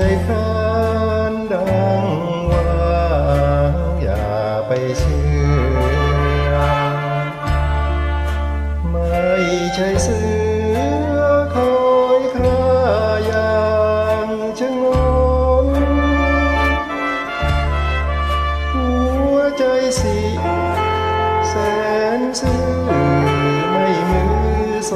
ชายครานดังว่าอย่าไปเชื่อ ไม่ใช่เสือคอยครายางชะงนหัวใจสีแสนซื่อไม่มือโซ